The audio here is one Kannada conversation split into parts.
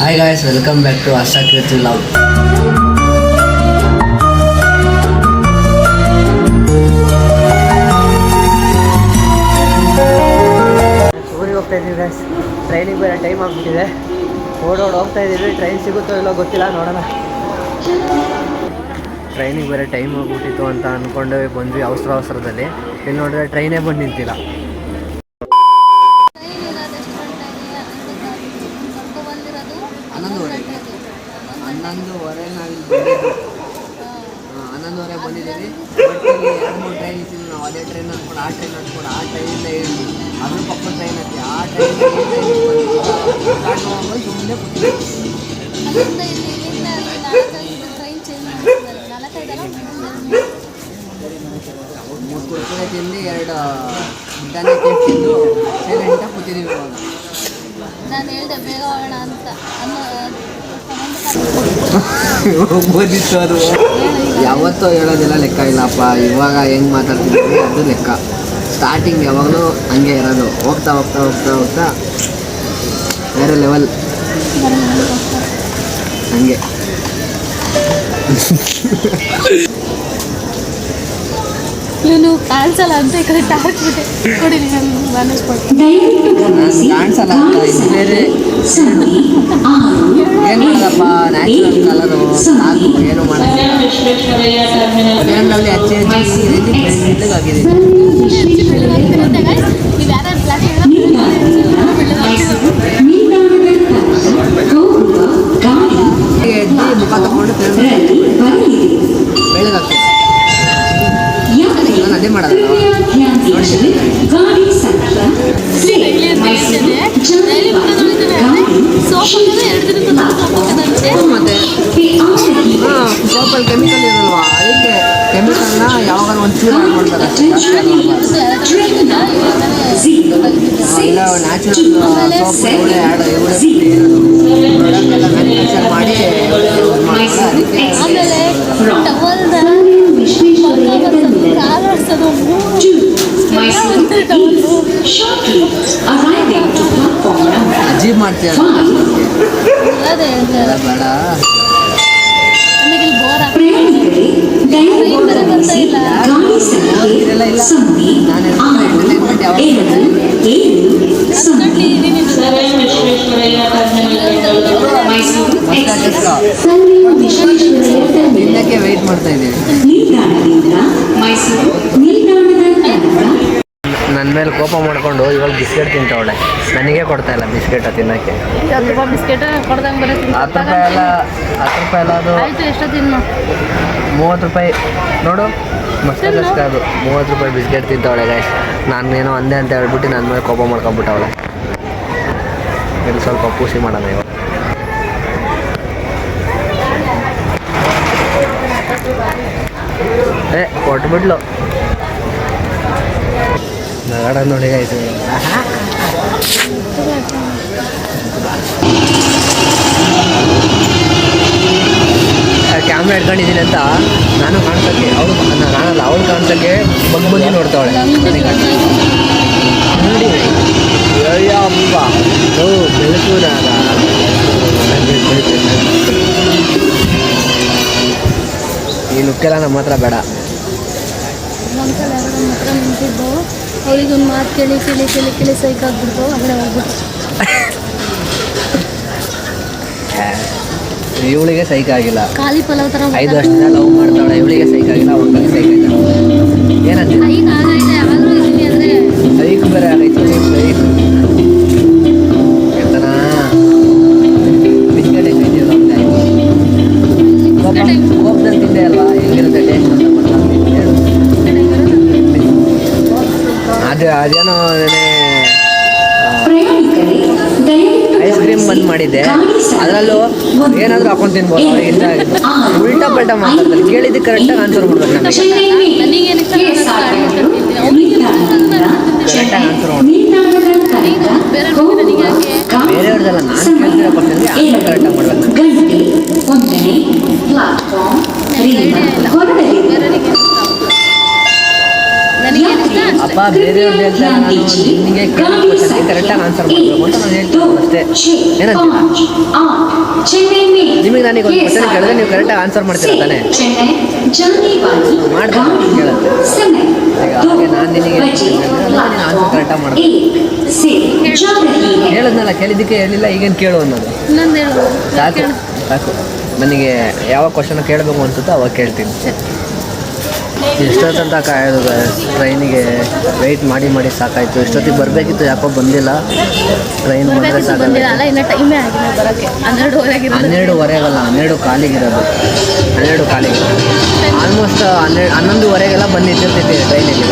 Hi guys welcome back to Asha Keerthi love ಊರಿಗೆ ಹೋಗ್ತಾ ಇದ್ದೀವಿ ಗಾಯ್ಸ್ ಟ್ರೈನಿಗೆ ಬೇರೆ ಟೈಮ್ ಆಗಿಬಿಟ್ಟಿದೆ. ಓಡೋಡ್ ಹೋಗ್ತಾ ಇದ್ದೀವಿ. ಟ್ರೈನ್ ಸಿಗುತ್ತೋ ಇಲ್ಲೋ ಗೊತ್ತಿಲ್ಲ, ನೋಡೋಣ. ಟ್ರೈನಿಗೆ ಬೇರೆ ಟೈಮ್ ಹೋಗ್ಬಿಟ್ಟಿತ್ತು ಅಂತ ಅಂದ್ಕೊಂಡು ಬಂದ್ವಿ ಅವಸರ ಅವಸರದಲ್ಲಿ. ಇಲ್ಲಿ ನೋಡಿದ್ರೆ ಟ್ರೈನೇ ಬಂದು ನಿಂತಿಲ್ಲ ಹನ್ನೊಂದುವರೆ ಹನ್ನೊಂದುವರೆ ನಾವಿಲ್ಲಿ ಬಂದಿದ್ದು ಹಾಂ, ಬಟ್ ಇಲ್ಲಿ ಎರಡು ಮೂರು ಟ್ರೈನ್ ಇತ್ತು ನಾವು ಅದೇ ಟ್ರೈನ್ ಅಂದ್ಕೊಂಡು ಆ ಟ್ರೈನ್ ಅಂದ್ಕೊಂಡು ಆ ಟ್ರೈನಿಂದ ಏನು ಅದ್ರ ಪಕ್ಕ ಟ್ರೈನ್ ಐತಿ ಆ ಟ್ರೈನ್ ಬಂದು ಸುಮ್ಮನೆ ಕೂತಿದ್ವಿ ಮೂರು ಕುರ್ಕುರೆ ತಿಂದು ಎರಡು ಕೇಕ್ ತಿಂದು ಸೈಲೆಂಟಾಗಿ ಕೂತಿದ್ದೀವಿ ಇವಾಗ. ನಾನು ಹೇಳ್ದೆ ಬೇಗ ಹೋಗೋಣ ಅಂತ. ಅನ್ನೋ ಯಾವತ್ತೋ ಯಾವತ್ತೂ ಹೇಳೋದೆಲ್ಲ, ಲೆಕ್ಕ ಇಲ್ಲಪ್ಪ. ಇವಾಗ ಹೆಂಗೆ ಮಾತಾಡ್ತಿದ್ದೀವಿ ಅದು ಲೆಕ್ಕ. ಸ್ಟಾರ್ಟಿಂಗ್ ಯಾವಾಗಲೂ ಹಂಗೆ ಇರೋದು. ಹೋಗ್ತಾ ಹೋಗ್ತಾ ಹೋಗ್ತಾ ಹೋಗ್ತಾ ಬೇರೆ ಲೆವೆಲ್ ಹಂಗೆ. ಇವನು ಕಾಣಿಸಲ್ಲ ಅಂತ ಈ ಕಡೆ ಹಾಕ್ಬಿಟ್ಟೆ. ಕೊಡಿ ನಾನು ಮ್ಯಾನೇಜ್ ಮಾಡ್ತೀನಿ. ಬೇರೆ ಏನು ನ್ಯಾಚುರಲ್ ಕಲರು ಸಾಕು ಏನು ಅಚ್ಚೆ ಹಚ್ಚಿ. ನೀವು ಸೋಪಲ್ಲಿ ಕೆಮಿಕಲ್ ಇರಲ್ವಾ? ಅದಕ್ಕೆ ಕೆಮಿಕಲ್ನ ಯಾವಾಗ ಒಂದು ಚೂರು ಆ್ಯಡ್ ಮಾಡ್ತಾರೆ ಅಷ್ಟೇ ಜಾಸ್ತಿ add ಮಾಡ್ಬಾರ್ದು. ಇಲ್ಲ ನ್ಯಾಚುರಲ್ ಸೋಪ್ ಇವಳೆ ಆ್ಯಡ್ ಇವಳೆ ಪ್ರಾಡಕ್ಟ್ ಎಲ್ಲ ಮ್ಯಾನುಫ್ಯಾಕ್ಚರ್ ಮಾಡಿ ಇವ್ಳೇ use ಮಾಡ್ತಾರೆ ಅದಕ್ಕೆ ಆಮೇಲೆ ಟವಲ್ದ ಕಾಲು ಅಜೀಬ್ ಮಾಡ್ತೀಯ ಬೇಡ. ನಮಗೆ ಇಲ್ಲಿ. ಬೋರ್ ಆಗ್ತದೆ ಬರ್ತಾ ಇಲ್ಲ ಮೈಸೂರು ಇಲ್ಲ ಮೈಸೂರು ಎಂಟರ್ಟೈನ್ಮೆಂಟ್ ಯಾವಾಗ ಅದ್ರಲ್ಲಿ ಇದೀನಿ ಮೇಲೆ ಕೋಪ ಮಾಡ್ಕೊಂಡು ಇವಾಗ ಬಿಸ್ಕೆಟ್ ತಿಂತವಳೆ. ನನಗೆ ಕೊಡ್ತಾ ಇಲ್ಲ ಬಿಸ್ಕೆಟ್ ತಿನ್ನಕ್ಕೆ. ಹತ್ತು ರೂಪಾಯಿ ಬಿಸ್ಕೆಟ್ ಕೊಡ್ದಂಗೆ ಬರುತ್ತೆ ಹತ್ತು ರೂಪಾಯಿ ಎಲ್ಲ ಹತ್ತು ರೂಪಾಯಿ ಎಲ್ಲ ಅದು ಆಯ್ತು ಎಷ್ಟೋ ತಿನ್ನು. ಮೂವತ್ತು ರೂಪಾಯಿ. ನೋಡು ಮಸ್ತ್ ಅದು. ಮೂವತ್ತು ರೂಪಾಯಿ ಬಿಸ್ಕೆಟ್ ತಿಂತವಳೆ ಗಾಯ್ಸ್ ನಾನು ಏನೋ ಅಂದೆ ಅಂತ ಹೇಳ್ಬಿಟ್ಟು ನನ್ನ ಮೇಲೆ ಕೋಪ ಮಾಡ್ಕೊಂಬಿಟ್ಟವಳೆ ಇದು ಸ್ವಲ್ಪ ಪೂಸಿ ಮಾಡೋಣ ಇವಾಗ. ಏ ಕೊಟ್ಬಿಟ್ಲು. ನಗಾಡ ನೋಡಿ ಆಯ್ತು ಕ್ಯಾಮ್ರಾ ಇಟ್ಕೊಂಡಿದ್ದೀನಿ ಅಂತ ನಾನು ಕಾಣ್ಸೋಕ್ಕೆ, ಅವಳು ನಾನಲ್ಲ, ಅವಳು ಕಾಣ್ಸೋಕ್ಕೆ ಬಗ್ಗೆ ಬಗ್ಗೆ ನೋಡ್ತಾವಳೆ ನೋಡಿ. ಅಯ್ಯಪ್ಪ ಓ ಬೆಳಕೂರಾಗ ಈ ಲುಕ್ಕೆಲ್ಲ ನಮ್ಮ ಹತ್ರ ಬೇಡ. ಒಂದ್ಸಲ ಎರಡು ನಮ್ಮ ಹತ್ರ ನಿಂತಿದ್ದು ಅವಳಿಗೆ ಒಂದು ಮಾತು ಕೇಳಿ ಕೇಳಿ ಕೇಳಿ ಕೇಳಿ ಸೈಕ್ ಆಗ್ಬಿಡ್ತು ಆಗಡೆ ಹೋಗ್ಬಿಟ್ಟು ಇವಳಿಗೆ ಸೈಕ್ ಆಗಿಲ್ಲ. ಖಾಲಿ ಪಲಾವ್ ಥರ ಐದು ವರ್ಷದಿಂದ ಲವ್ ಮಾಡ್ತಾವಳೆ ಇವಳಿಗೆ ಸೈಕ್ ಆಗಿಲ್ಲ ಅದರಲ್ಲೂ ಏನಾದರೂ ಹಾಕೊಂಡು ತಿನ್ಬೋದು. ಆಗಿದ್ದು ಉಲ್ಟಾ ಪಲ್ಟಾ ಮಾತಾಡ್ತಾರೆ. ಕೇಳಿದ್ದಕ್ಕೆ ಕರೆಕ್ಟಾಗಿ ಆನ್ಸರ್ ಮಾಡ್ಬೇಕು ಕರೆಕ್ಟಾಗಿ ಆನ್ಸರ್ ಮಾಡ್ಬೇಕು. ಬೇರೆಯವ್ರದ್ದೆಲ್ಲ ನಾನು ಕೇಳ್ತಿರೋ ಕ್ವಶನ್ಗೆ ಆನ್ಸರ್ ಕರೆಕ್ಟಾಗಿ ಮಾಡ್ಬೇಕು. ಅಪ್ಪ ಬೇರೆಯವ್ರದ್ದು ಹೇಳ್ತಾರೆ ನಾನು ನಿಮಗೆ ಕೇಳೋ ಕ್ವಶನ್ಗೆ ಕರೆಕ್ಟಾಗಿ ಆನ್ಸರ್ ಮಾಡಬೇಕು ಅಂತ ನಾನು ಹೇಳ್ತೀನಿ ಅಷ್ಟೇ. ಏನಂತ? ನಿಮಗೆ ನಾನೀಗ ಒಂದು ಕ್ವಶನ್ ಕೇಳಿದ್ರೆ ನೀವು ಕರೆಕ್ಟಾಗಿ ಆನ್ಸರ್ ಮಾಡ್ತೀರಾ ತಾನೆ? ಅಂತ ಕೇಳುತ್ತೆ ಹಾಗೆ ನಾನು ನಿನಗೆ ಆನ್ಸರ್ ಕರೆಕ್ಟಾಗಿ ಮಾಡ್ತೀನಿ ಹೇಳಿದ್ನಲ್ಲ ಕೇಳಿದ್ದಕ್ಕೆ ಹೇಳಿಲ್ಲ ಈಗೇನು ಕೇಳು ಅನ್ನೋದು. ಸಾಕು ಸಾಕು. ನನಗೆ ಯಾವ ಕ್ವಶನ್ ಕೇಳಬೇಕು ಅನ್ಸುತ್ತೋ ಅವಾಗ ಕೇಳ್ತೀನಿ. ಎಷ್ಟೊತ್ತಂತ ಕಾಯೋದು ಟ್ರೈನಿಗೆ ವೆಯ್ಟ್ ಮಾಡಿ ಮಾಡಿ ಸಾಕಾಯಿತು. ಎಷ್ಟೊತ್ತಿಗೆ ಬರಬೇಕಿತ್ತು ಯಾಕೋ ಬಂದಿಲ್ಲ. ಟ್ರೈನ್ ಬಂದರೆ ಬರ್ಬೇಕಿತ್ತು ಸಾಕಾಗ ಬಂದಿಲ್ಲ ಇನ್ನ ಟೈಮೇ ಆಗಿಲ್ಲ ಬರೋಕ್ಕೆ. ಹನ್ನೆರಡುವರೆಗೆ ಹನ್ನೆರಡುವರೆಗಲ್ಲ ಹನ್ನೆರಡು ಕಾಲಿಗಿರೋದು. ಹನ್ನೆರಡು ಕಾಲಿಗೆ. ಆಲ್ಮೋಸ್ಟ್ ಹನ್ನೆರಡು ಹನ್ನೊಂದುವರೆಗೆಲ್ಲ ಬಂದು ನಿಂತಿರ್ತಿದ್ವಿ ಟ್ರೈನಿಗೆ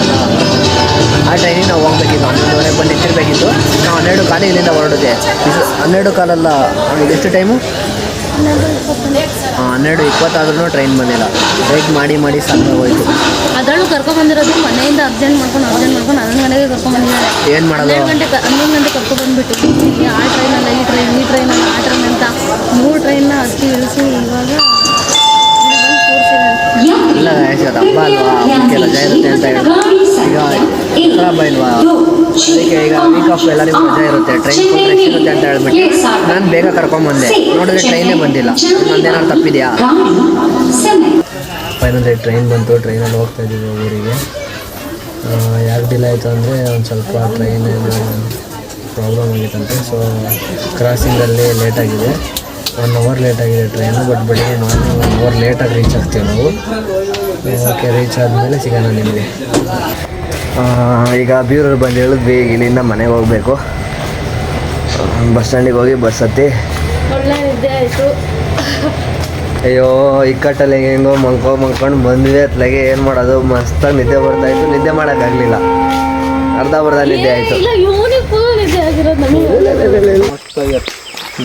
ಆ ಟ್ರೈನಿಗೆ ನಾವು ಹೋಗ್ಬೇಕಿತ್ತು ಹನ್ನೊಂದುವರೆಗೆ ಬಂದು ನಿಂತಿರ್ಬೇಕಿತ್ತು ನಾವು ಹನ್ನೆರಡು ಕಾಲಿಗೆ ಇಲ್ಲಿಂದ ಹೊರಡಿದೆ ಇಷ್ಟು- ಹನ್ನೆರಡು ಕಾಲಲ್ಲ ಎಷ್ಟು ಟೈಮು ಹನ್ನೆರಡು ಇಪ್ಪತ್ತಾದ್ರೂ ಟ್ರೈನ್ ಬಂದಿಲ್ಲ. ಬ್ರೇಕ್ ಮಾಡಿ ಮಾಡಿ ಸಾಕಾಗೋಯ್ತು ಅದರಲ್ಲೂ ಕರ್ಕೊಂಬಂದಿರೋದು ಮನೆಯಿಂದ ಅರ್ಜೆಂಟ್ ಮಾಡ್ಕೊಂಡು ಅರ್ಜೆಂಟ್ ಮಾಡ್ಕೊಂಡು ಹನ್ನೊಂದು ಗಂಟೆಗೆ ಕರ್ಕೊಂಬಂದಿದ್ದಾರೆ ಏನು ಮಾಡೋದು? ಹನ್ನೆರಡು ಗಂಟೆ ಹನ್ನೊಂದು ಗಂಟೆ ಕರ್ಕೊಂಡ್ಬಂದ್ಬಿಟ್ಟು ಈ ಆ ಟ್ರೈನಲ್ಲ ಈ ಟ್ರೈನ್ ಈ ಟ್ರೈನಲ್ಲ ಆ ಟ್ರೈನ್ ಅಂತ ಮೂರು ಟ್ರೈನ್ನ ಹತ್ತಿ ಇಳಿಸಿ ಇವಾಗ ಇಲ್ಲಿ ಹಬ್ಬ ಅಲ್ವಾ? ರಜೆ ಇರುತ್ತೆ ಅಂತ ಹೇಳಿ. ಈಗ ಇಲ್ವಾ? ಅದಕ್ಕೆ ಈಗ ವೀಕ್ ಆಫ್ ಎಲ್ಲರಿಗೂ ರಜೆ ಇರುತ್ತೆ ಟ್ರೈನ್ ಫುಲ್ ಇರುತ್ತೆ ಅಂತ ಹೇಳ್ಬಿಟ್ಟು ನಾನು ಬೇಗ ಕರ್ಕೊಂಬಂದೆ ನೋಡಿದ್ರೆ ಟ್ರೈನೇ ಬಂದಿಲ್ಲ. ನಂದೇನಾದ್ರು ತಪ್ಪಿದೆಯಾ? ಫೈನಲಿ ಟ್ರೈನ್ ಬಂತು ಟ್ರೈನಲ್ಲಿ ಹೋಗ್ತಾ ಇದ್ದೀವಿ ಊರಿಗೆ. ಯಾಕೆ ಡಿಲೇ ಆಯಿತು ಅಂದರೆ ಒಂದು ಸ್ವಲ್ಪ ಟ್ರೈನ್ ಪ್ರಾಬ್ಲಮ್ ಆಗಿತ್ತಂತೆ. ಸೊ ಕ್ರಾಸಿಂಗಲ್ಲಿ ಲೇಟಾಗಿದೆ ಒನ್ ಅವರ್ ಲೇಟಾಗಿದೆ ಟ್ರೈನು ಬಟ್ ಬೆಳಿಗ್ಗೆ ಮಾರ್ನಿಂಗ್ ಒನ್ ಅವರ್ ಲೇಟಾಗಿ ರೀಚ್ ಆಗ್ತೀವಿ ನಾವು. ಓಕೆ ರೀಚ್ ಆದಮೇಲೆ ಸಿಗೋಣ ನಿಮಗೆ. ಈಗ ಬೀರೂರು ಬಂದು ಹೇಳಿದ್ವಿ ಇಲ್ಲಿಂದ ಮನೆಗೆ ಹೋಗಬೇಕು. ಬಸ್ ಸ್ಟ್ಯಾಂಡಿಗೆ ಹೋಗಿ ಬಸ್ ಹತ್ತಿ. ಅಯ್ಯೋ ಇಕ್ಕಟ್ಟಲ್ಲಿ ಹೆಂಗೋ ಮಂಕೋ ಮಂಕೊಂಡು ಬಂದಿದೆ ಅತ್ಲಾಗೆ ಏನು ಮಾಡೋದು? ಮಸ್ತಾಗಿ ನಿದ್ದೆ ಬರ್ತಾಯಿತ್ತು ನಿದ್ದೆ ಮಾಡೋಕ್ಕಾಗಲಿಲ್ಲ. ಅರ್ಧ ಬರ್ಧ ನಿದ್ದೆ ಆಯಿತು.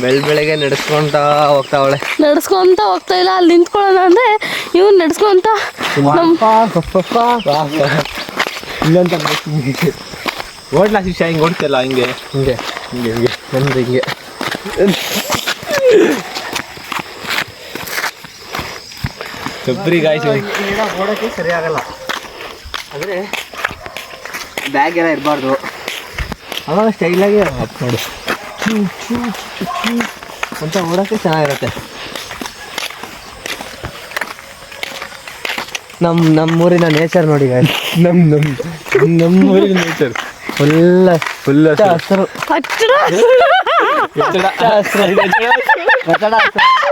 ಬೆಳ್ ಬೆಳಗ್ಗೆ ನಡೆಸ್ಕೊಂತ ಹೋಗ್ತಾವಳೆ ನಡ್ಸ್ಕೊಂತ ಹೋಗ್ತಾ ಇಲ್ಲ. ಅಲ್ಲಿ ನಿಂತ್ಕೊಳ್ಳೋಣ ಅಂದ್ರೆ ಇವ್ನು ನಡ್ಸ್ಕೊಂತ ಇಲ್ಲಂತ ಓಡ್ಲಾ ಶಿಷ್ಯ ಹಿಂಗೆ ಓಡ್ತಿಲ್ಲ ಹಿಂಗೆ. ಹಿಂಗೆ. ಹಿಂಗೆ ಹಿಂಗೆ. ನಮ್ದು ಹಿಂಗೆ. ಕೊಬ್ಬರಿ ಗಾಯ್ಸ್ ಓಡೋಕ್ಕೆ ಸರಿ ಆಗಲ್ಲ ಆದರೆ ಬ್ಯಾಗ್ ಎಲ್ಲ ಇರಬಾರ್ದು. ಆವಾಗ ಸ್ಟೈಲಾಗಿ ಅಪ್ ನೋಡು ಅಂತ ಓಡೋಕ್ಕೆ ಚೆನ್ನಾಗಿರುತ್ತೆ. ನಮ್ಮ ನಮ್ಮೂರಿನ ನೇಚರ್ ನೋಡಿ ಗಾಯ್ಸ್ ನಮ್ಮ ನಮ್ಮ ಊರಿನ ನೇಚರ್ ಫುಲ್ ಫುಲ್ ಹಸಿರು ಹಚ್ಚಡ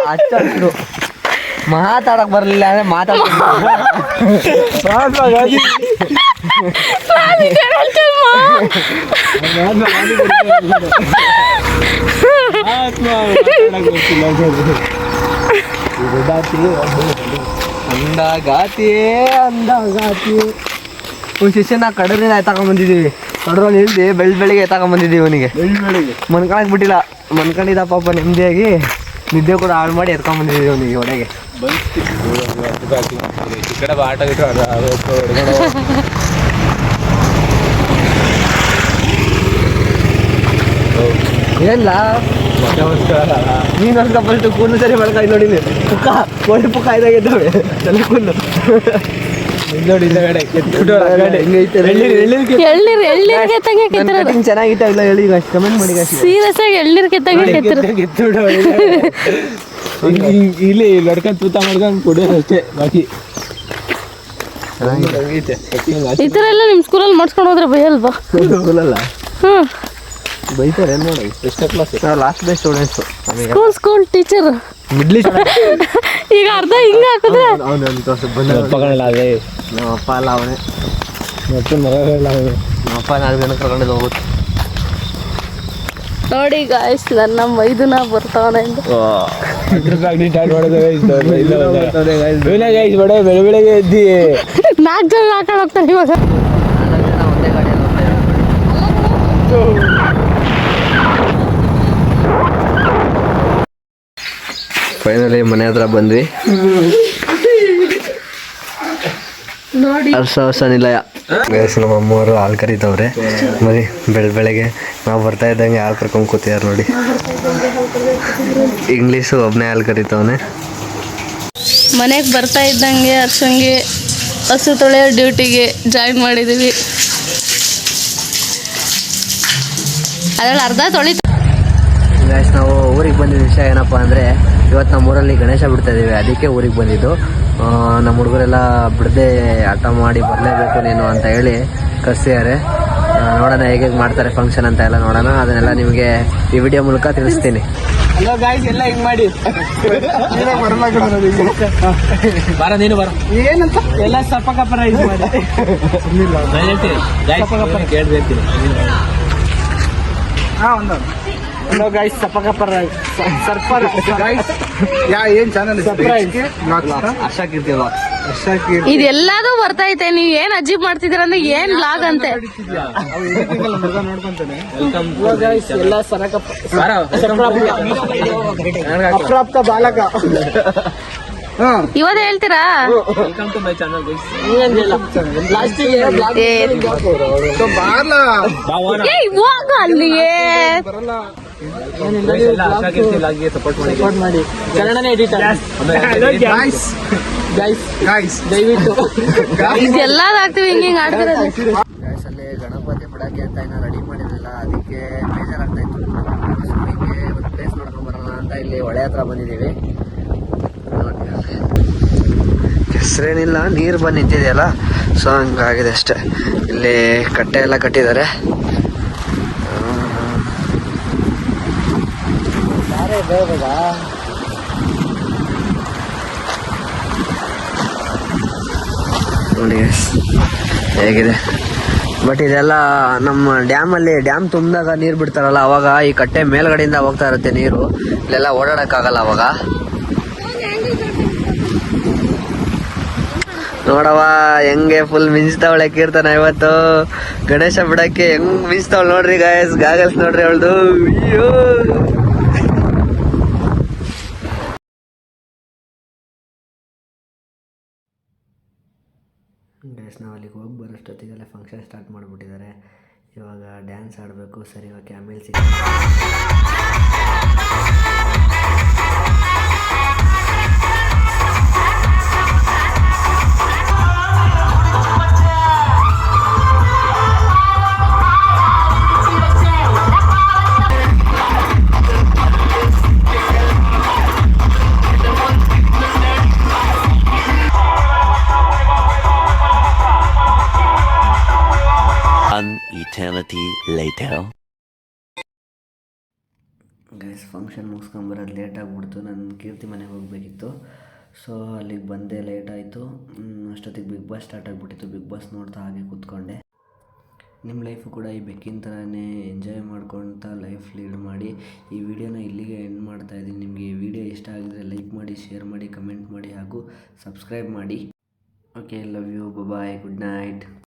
ಹಚ್ಚ ಹಸಿರು ಮಾತಾಡಕ್ ಬರಲಿಲ್ಲ ಅಂದ್ರೆ ಮಾತಾಡ್ತೀನಿ. ಅಂದಗಾತಿಯೇ ಅಂದಗಾತಿಯೇ ಒಂದು ಶಿಷ್ಯನ ಕಡಲಿನ ತಗೊಂಬಂದಿದ್ದೀವಿ ಕಡರಲ್ಲಿ ಇಲ್ದಿ ಬೆಳ್ ಬೆಳಿಗ್ಗೆ ತಗೊಂಬಂದಿದ್ದೀವಿ ಅವನಿಗೆ. ಮನ್ಕೊಳಕ್ ಬಿಟ್ಟಿಲ್ಲ. ಮನ್ಕೊಂಡಿದ್ದ ಪಾಪ ನೆಮ್ಮದಿಯಾಗಿ ನಿದ್ದೆ ಕೂಡ ಹಾಳು ಮಾಡಿ ಎತ್ಕೊಂಬಂದಿದ್ದೀವಿ ಅವನಿಗೆ ಒಳಗೆ. ಏನಿಲ್ಲ ನೀನು ಫಸ್ಟ್ ಕೂದಲು ಸರಿ ಮಾಡ್ಕೊಂಡು ನೋಡಿ. ಪುಕ್ಕ ಕೋಳಿ ಪುಕ್ಕ ಇದಾಗಿದ್ದಾವೆ ತಲೆ ಕೂದಲು. ನೋಡಿ ಹಿಂದಗಡೆ ಕೆತ್ಬಿಟ್ಟು ಹೊರಗಡೆ. ಹೆಂಗೈತೆ ಎಳ್ನೀರು ಎಳ್ನೀರು ಕಿತ್ತು ಎಳ್ನೀರು ಎಳ್ನೀರು ಕೆತ್ತಂಗೆ ನನ್ನ ಕೆತ್ತಿರೋದು ಕಟಿಂಗ್ ಚೆನ್ನಾಗಿತ್ತ ಇಲ್ಲ ಹೇಳಿ ಮಾಡಿ ಸೀರಿಯಸ್ ಆಗಿ ಕೆತ್ತಂಗೆ ಕೆತ್ತಿರೋದು ಇಲ್ಲಿ ತೂತ ಮಾಡ್ಕೊಂಡು ಕುಡಿಯೋದು ಅಷ್ಟೇ ಬಾಕಿ ಹಂಗೈತೆ ಈ ಥರ ಎಲ್ಲ ನಿಮ್ಮ ಸ್ಕೂಲಲ್ಲಿ ಮಾಡ್ಸ್ಕೊಂಡು ಹೋದ್ರೆ ಭಯಲ್ವಾ ಸ್ಕೂಲಲ್ಲ ಹ್ಞೂ ಬೈತಾರೆ ನೋಡಿ ಎಷ್ಟೇ ಕ್ಲಾಸ್ ನಾವು ಲಾಸ್ಟ್ ಬೈ ಸ್ಟೂಡೆಂಟ್ಸ್ ನಮಗೆ ಸ್ಕೂಲ್ ಸ್ಕೂಲ್ ಟೀಚರ್ ಮಿಡ್ಲಿ ಈಗ ಅರ್ಧ ಹಿಂಗೆ ಹಾಕಿದ್ರೆ ಅವನು ಒಂದು ಬಂದ ಅಪ್ಪಗಳಲ್ಲ ಅದೇ ನಮ್ಮ ಅಪ್ಪ ಅಲ್ಲ ಅವನೇ. ಮತ್ತೆ ಮರಗಳಿಲ್ಲ ಅವನು ನಮ್ಮ ಅಪ್ಪ ನಾಲ್ಕು ಜನ ಕರ್ಕೊಂಡಿದ್ದು ಹೋಗುತ್ತೆ ನೋಡಿ ಗಾಯ್ಸ್ ನನ್ನ ಮೈದುನ ಬರ್ತಾವನೆ ಬೆಳೆ ಬೆಳಗ್ಗೆ ಎದ್ದಿ ನಾಲ್ಕು ಜನ ಹಾಕೊಂಡು ಹೋಗ್ತಾರೆ ಇವಾಗ. ಫೈನಲಿ ಮನೆ ಹತ್ರ ಬಂದ್ವಿ. ಹರ್ಷ ಹೊಸ ನಿಲಯ. ಗೈಸ್ ನಮ್ಮ ಅಮ್ಮವರು ಹಾಲು ಕರೀತವ್ರೆ. ಮರಿ ಬೆಳ ಬೆಳಗ್ಗೆ ನಾವು ಬರ್ತಾ ಇದ್ದಂಗೆ ಹಾಲು ಕರ್ಕೊಂಡು ಕೂತಿದಾರೆ ನೋಡಿ. ಇಂಗ್ಲೀಷು ಒಬ್ಬನೇ ಹಾಲು ಕರೀತವನೆ. ಮನೆಗೆ ಬರ್ತಾ ಇದ್ದಂಗೆ ಹರ್ಷಂಗೆ ಹಸು ತೊಳೆಯೋ ಡ್ಯೂಟಿಗೆ ಜಾಯಿನ್ ಮಾಡಿದ್ದೀವಿ ಅದ್ರಲ್ಲಿ ಅರ್ಧ ತೊಳಿತು ಗೈಸ್ ನಾವು ಊರಿಗೆ ಬಂದಿದ್ದ ವಿಷಯ ಏನಪ್ಪ ಅಂದರೆ ಇವತ್ತು ನಮ್ಮ ಊರಲ್ಲಿ ಗಣೇಶ ಬಿಡ್ತಾ ಇದೀವಿ ಅದಕ್ಕೆ ಊರಿಗೆ ಬಂದಿದ್ದು. ನಮ್ಮ ಹುಡುಗರೆಲ್ಲ ಬಿಡದೆ ಆಟ ಮಾಡಿ ಬರಲೇಬೇಕು ನೀನು ಅಂತ ಹೇಳಿ ಕರ್ಸಿದ್ದಾರೆ. ನೋಡೋಣ ಹೇಗೆ ಹೇಗೆ ಮಾಡ್ತಾರೆ ಫಂಕ್ಷನ್ ಅಂತ ಎಲ್ಲ ನೋಡೋಣ. ಅದನ್ನೆಲ್ಲ ನಿಮಗೆ ಈ ವಿಡಿಯೋ ಮೂಲಕ ತಿಳಿಸ್ತೀನಿ. ಹಲೋ ಗಾಯ್ಸ್ ಎಲ್ಲ ಹಿಂಗ್ ಮಾಡಿ. ಬರ ನೀನು ಬರ. ಏನಂತ? ಎಲ್ಲ ಸಪ್ಪ ಕಪ್ಪರ ಇದು ಮಾಡಿ. ಕೇಳ್ಬೇಕು. ಹಲೋ ಗಾಯ್ಸ್ ಸಪ್ಪ ಕಪ್ಪರ ಸರ್ಪರ್ ಯಾ ಏನ್ ಚಾನಲ್ ಸರ್ಪ್ರೈಸ್ ಆಶಾ ಕೀರ್ತಿಲ್ವಾ ಇದೆಲ್ಲದೂ ಬರ್ತೈತೆ ನೀವ್ ಏನ್ ಅಜೀಬ್ ಮಾಡ್ತಿದ್ದೀರ ಅಂದ್ರೆ ಏನ್ ಲಾಗ್ ಅಂತೆ ಎಲ್ಲ ಸರಕಪ್ಪ ಅಪ್ರಾಪ್ತ ಬಾಲಕ. ಇವತ್ತು ಹೇಳ್ತೀರಾ? ವೆಲ್ಕಮ್ ಸಪೋರ್ಟ್ ಮಾಡಿ. ಕನ್ನಡನೇ ಗೈಸ್ ಗೈಸ್ ದಯವಿಟ್ಟು. ಆಗ್ತೀವಿ ಹಿಂಗ್ ಹಿಂಗ್ ಅಲ್ಲಿ ಗಣಪತಿ ಬಿಡಕ್ಕೆ ಅಂತ ಏನೋ ರೆಡಿ ಮಾಡಿರಲಿಲ್ಲ. ಅದಕ್ಕೆ ಬೇಜಾರಾಗ್ತಾ ಇತ್ತು. ಒಂದು ಪ್ಲೇಸ್ ನೋಡ್ಕೊಂಡ್ ಬರೋಣ ಅಂತ ಇಲ್ಲಿ ಹೊಳೆ ಹತ್ರ ಬಂದಿದ್ದೀವಿ. ಹೆಸರೇನಿಲ್ಲ ನೀರು ಬಂದು ನಿಂತಿದೆಯಲ್ಲ? ಸೊ ಹಂಗಾಗಿದೆ ಅಷ್ಟೇ. ಇಲ್ಲಿ ಕಟ್ಟೆ ಎಲ್ಲ ಕಟ್ಟಿದ್ದಾರೆ. ನೋಡಿ guys, ಹೇಗಿದೆ? ಬಟ್ ಇದೆಲ್ಲ ನಮ್ಮ ಡ್ಯಾಮಲ್ಲಿ ಡ್ಯಾಮ್ ತುಂಬಿದಾಗ ನೀರು ಬಿಡ್ತಾರಲ್ಲ ಅವಾಗ ಈ ಕಟ್ಟೆ ಮೇಲ್ಗಡೆಯಿಂದ ಹೋಗ್ತಾ ಇರುತ್ತೆ ನೀರು. ಇಲ್ಲೆಲ್ಲ ಓಡಾಡೋಕ್ಕಾಗಲ್ಲ ಅವಾಗ. ನೋಡವ ಹೆಂಗೆ ಫುಲ್ ಮಿಂಚ್ತಾವಳೆ ಕೀರ್ತನ ಇವತ್ತು. ಗಣೇಶ ಬಿಡಕ್ಕೆ ಹೆಂಗ್ ಮಿಂಚ್ತಾವಳೆ ನೋಡ್ರಿ ಗಾಯಸ್ ಗಾಗಲ್ಸ್ ನೋಡ್ರಿ ಅವಳ್ದು. ಅಯ್ಯೋ. ಗೈಸ್ ನಾವು ಅಲ್ಲಿಗೆ ಹೋಗಿ ಬರೋಷ್ಟೊತ್ತಿಗೆಲ್ಲ ಫಂಕ್ಷನ್ ಸ್ಟಾರ್ಟ್ ಮಾಡಿಬಿಟ್ಟಿದ್ದಾರೆ. ಇವಾಗ ಡ್ಯಾನ್ಸ್ ಆಡಬೇಕು ಸರಿ ಓಕೆ ಆಮೇಲೆ later. ಗೈಸ್ ಫಂಕ್ಷನ್ ಮುಗಿಸ್ಕೊಂಬರೋದು ಲೇಟ್ ಆಗಿಬಿಡ್ತು. ನನ್ನ ಕೀರ್ತಿ ಮನೆಗೆ ಹೋಗಬೇಕಿತ್ತು. ಸೊ ಅಲ್ಲಿಗೆ ಬಂದೆ ಲೇಟ್ ಆಯಿತು. ಅಷ್ಟೊತ್ತಿಗೆ ಬಿಗ್ ಬಾಸ್ ಸ್ಟಾರ್ಟ್ ಆಗಿಬಿಟ್ಟಿತ್ತು. ಬಿಗ್ ಬಾಸ್ ನೋಡ್ತಾ ಹಾಗೆ ಕೂತ್ಕೊಂಡೆ. ನಿಮ್ಮ ಲೈಫು ಕೂಡ ಈ ಬೆಕ್ಕಿನ ಥರನೇ ಎಂಜಾಯ್ ಮಾಡ್ಕೊಳ್ತಾ ಲೈಫ್ ಲೀಡ್ ಮಾಡಿ ಈ ವಿಡಿಯೋನ ಇಲ್ಲಿಗೆ ಎಂಡ್ ಮಾಡ್ತಾ ಇದ್ದೀನಿ. ನಿಮಗೆ ವಿಡಿಯೋ ಇಷ್ಟ ಆಗಿದ್ರೆ ಲೈಕ್ ಮಾಡಿ ಶೇರ್ ಮಾಡಿ ಕಮೆಂಟ್ ಮಾಡಿ ಹಾಗೂ ಸಬ್ಸ್ಕ್ರೈಬ್ ಮಾಡಿ. Okay love you bye good night